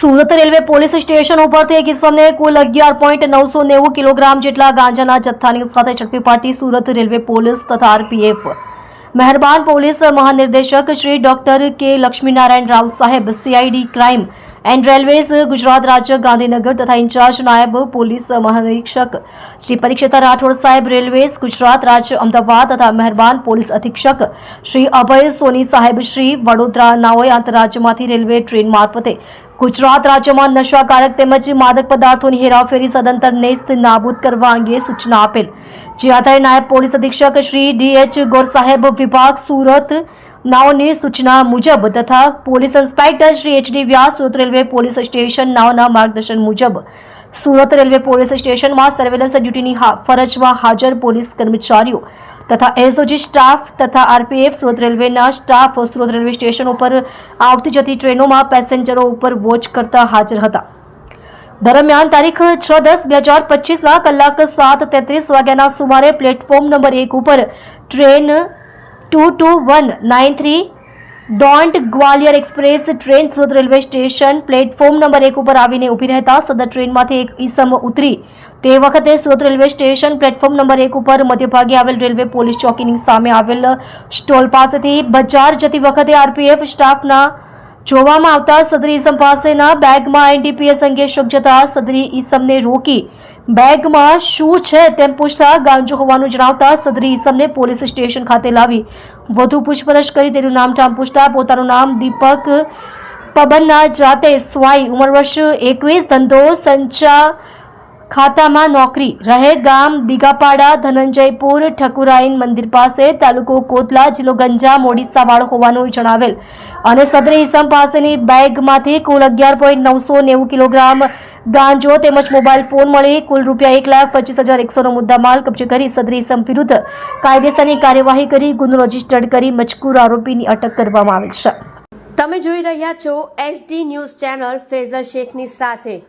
Surat railway police station ઉપરથી એક કુલ અગિયાર પોઈન્ટ નવસો નેવું કિલોગ્રામ જેટલા ગાંજાના જથ્થાની સાથે ઝડપી પાડતી સુરત રેલવે પોલીસ તથા આરપીએફ. મહેરબાન પોલીસ મહાનિર્દેશક શ્રી ડોક્ટર કે લક્ષ્મીનારાયણ રાવ સાહેબ CID crime and railways Gujarat રાજ્ય ગાંધીનગર તથા ઇન્ચાર્જ નાયબ પોલીસ મહાનિરીક્ષક શ્રી પરીક્ષિતા રાઠોડ સાહેબ રેલવેઝ ગુજરાત રાજ્ય અમદાવાદ તથા મહેરબાન પોલીસ અધિક્ષક શ્રી અભય સોની સાહેબ શ્રી વડોદરા નાઓએ આંતરરાજ્યમાંથી રેલવે ટ્રેન મારફતે ગુજરાત રાજ્યમાં નશાકારક તેમજ માદક પદાર્થોની હેરાફેરી સદંતર નેસ્ત નાબૂદ કરવા અંગે સૂચના આપેલ. જે આધારે નાયબ પોલીસ અધિક્ષક શ્રી ડીએચ ગોર સાહેબ વિભાગ સુરત નાઓની સૂચના મુજબ તથા police inspector Shri HD Vyas Surat railway police station નાઓના માર્ગદર્શન મુજબ સુરત રેલવે પોલીસ સ્ટેશનમાં સર્વેલન્સ ડ્યુટીની ફરજમાં હાજર પોલીસ કર્મચારીઓ તથા એસઓજી સ્ટાફ તથા આરપીએફ સુરત રેલવેના સ્ટાફ સુરત રેલવે સ્ટેશન ઉપર આવતી જતી ટ્રેનોમાં પેસેન્જરો ઉપર વોચ કરતા હાજર હતા. દરમિયાન તારીખ છ દસ બે હજાર પચીસના કલાક સાત તેત્રીસ વાગ્યાના સુમારે પ્લેટફોર્મ નંબર એક ઉપર train two two one nine three down Gwalior express train Surat railway station platform number એક ઉપર આવીને ઊભી રહેતા સદર ટ્રેનમાંથી એક ઈસમ ઉતરી. તે વખતે Surat railway station platform number એક ઉપર મધ્યભાગે આવેલ રેલવે પોલીસ ચોકીની સામે આવેલ સ્ટોલ પાસેથી બજાર જતી વખતે આરપીએફ સ્ટાફના જોવામાં આવતા સદરી ઈસમ પાસેના બેગમાં એનડીપીએસ અંગે શોક જતા સદરી ઇસમને રોકી બેગમાં શું છે તેમ પૂછતા ગાંજો હોવાનું જણાવતા સદરી ઈસમને પોલીસ સ્ટેશન ખાતે લાવી વધુ પૂછપરછ કરી. તેનું નામ ઠામ પૂછતા પોતાનું નામ દીપક પબનના જાતે સ્વાઈ, ઉંમર વર્ષ એકવીસ, ધંધો સંચા ખાતામાં નોકરી. રહે ગામ દિગાપાડા, ધનંજયપુર, ઠકુરાઈન મંદિર પાસે, તાલુકો કોતલા, જિલ્લો ગંજા મોડીસાવાળો હોવાનું જણાવેલ. અને સદરી ઈસમ પાસેની બેગમાંથી કુલ અગિયાર પોઈન્ટ નવસો નેવું કિલોગ્રામ ગાંજો તેમજ મોબાઈલ ફોન મળી. કુલ રૂપિયા એક લાખ પચીસ હજાર એકસોનો મુદ્દામાલ કબજે કરી સદરી ઈસમ વિરુદ્ધ કાયદેસરની કાર્યવાહી કરી, ગુનો રજીસ્ટર્ડ કરી મજકૂર આરોપીની અટક કરવામાં આવેલ છે. તમે જોઈ રહ્યા છો એસડી ન્યૂઝ ચેનલ ફેઝર શેખની સાથે.